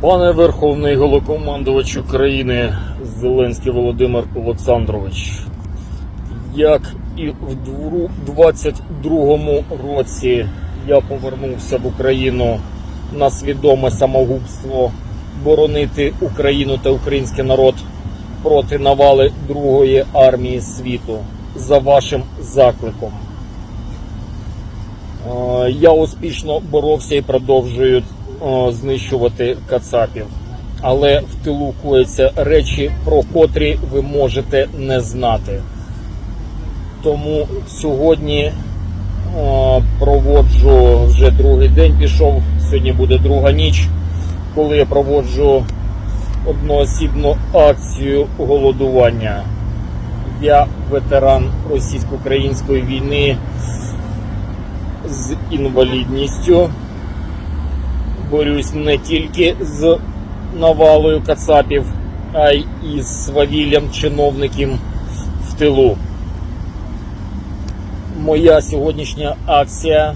Пане Верховний Голокомандувач України Зеленський Володимир Олександрович, як і в дву- 22-му році я повернувся в Україну на свідоме самогубство боронити Україну та український народ проти навали Другої армії світу за вашим закликом. Е, Я успішно боровся і продовжую знищувати кацапів. Але в тилу кояться речі, про котрі ви можете не знати. Тому сьогодні е, проводжу вже другий день пішов. Сьогодні буде друга ніч, коли я проводжу одноосібну акцію голодування. Я ветеран російсько-української війни з інвалідністю. Борюсь не тільки з навалою кацапів, а й із свавіллям чиновників в тилу. Моя сьогоднішня акція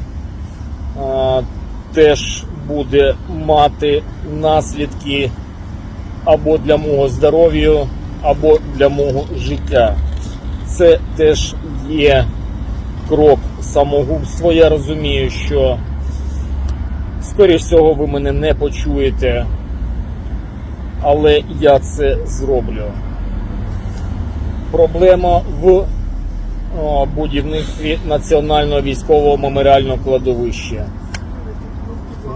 а, теж буде мати наслідки або для мого здоров'я, або для мого життя. Це теж є крок самогубства. Я розумію, що скоріш всього ви мене не почуєте, але я це зроблю. Проблема в будівництві національного військового меморіального кладовища.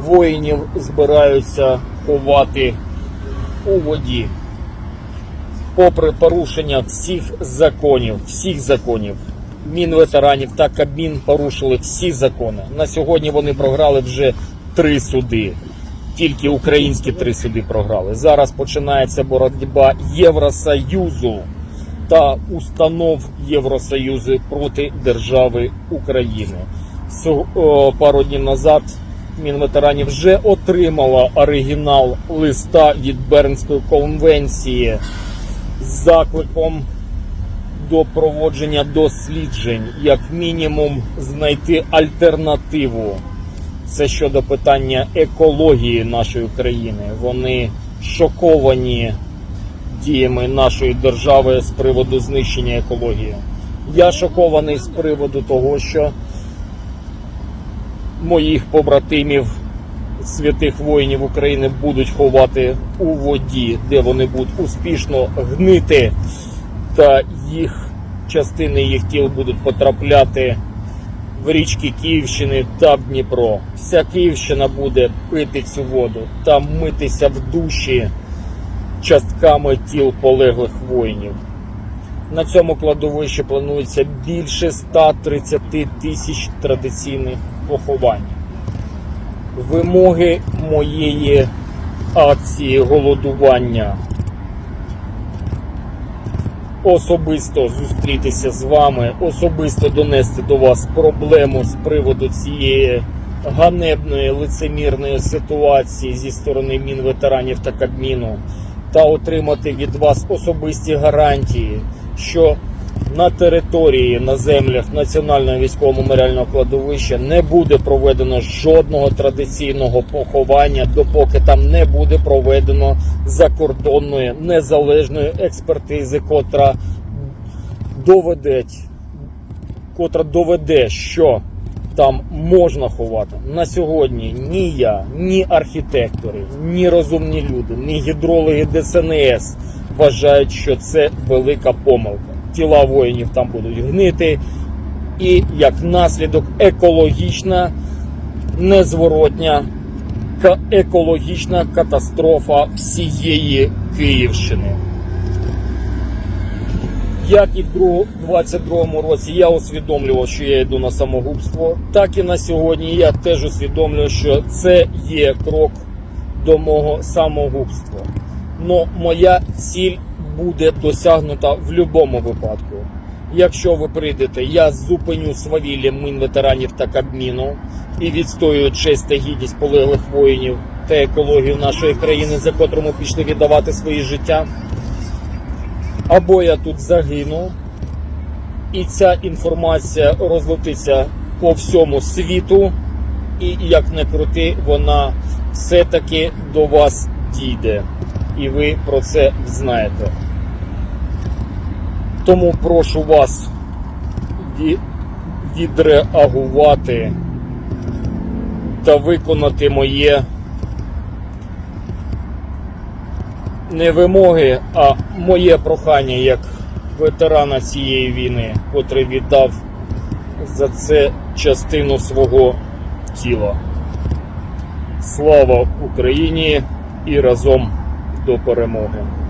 Воїнів збираються ховати у воді. Попри порушення всіх законів, всіх законів, Мінветеранів та Кабмін порушили всі закони. На сьогодні вони програли вже три суди. Тільки українські три суди програли. Зараз починається боротьба Євросоюзу та установ Євросоюзу проти держави України. Пару днів назад Мінветеранів вже отримала оригінал листа від Бернської конвенції з закликом до проводження досліджень, як мінімум, знайти альтернативу. Це щодо питання екології нашої країни. Вони шоковані діями нашої держави з приводу знищення екології. Я шокований з приводу того, що моїх побратимів, святих воїнів України будуть ховати у воді, де вони будуть успішно гнити, та їх частини їх тіл будуть потрапляти в річки Київщини та Дніпро. Вся Київщина буде пити цю воду та митися в душі частками тіл полеглих воїнів. На цьому кладовищі планується більше 130 тисяч традиційних поховань. Вимоги моєї акції голодування особисто зустрітися з вами, особисто донести до вас проблему з приводу цієї ганебної лицемірної ситуації зі сторони Мінветеранів та Кабміну та отримати від вас особисті гарантії, що на території на землях Національного військового меморіального кладовища не буде проведено жодного традиційного поховання, допоки там не буде проведено закордонної незалежної експертизи, котра доведе, котра доведе, що там можна ховати. На сьогодні ні я, ні архітектори, ні розумні люди, ні гідрологи ДСНС вважають, що це велика помилка. Тіла воїнів там будуть гнити, і як наслідок екологічна, незворотня екологічна катастрофа всієї Київщини. Як і в 22-му році я усвідомлював, що я йду на самогубство, так і на сьогодні я теж усвідомлюю, що це є крок до мого самогубства. Но моя ціль буде досягнута в будь-якому випадку. Якщо ви прийдете, я зупиню свавілля Мінветеранів та Кабміну і відстоюю честь та гідність полеглих воїнів та екологію нашої країни, за котру ми пішли віддавати свої життя або я тут загину, і ця інформація розлетиться по всьому світу, і як не крути, вона все-таки до вас дійде, і ви про це знаєте. Тому прошу вас відреагувати та виконати моє не вимоги, а моє прохання як ветерана цієї війни, котрий віддав за це частину свого тіла. Слава Україні і разом до перемоги!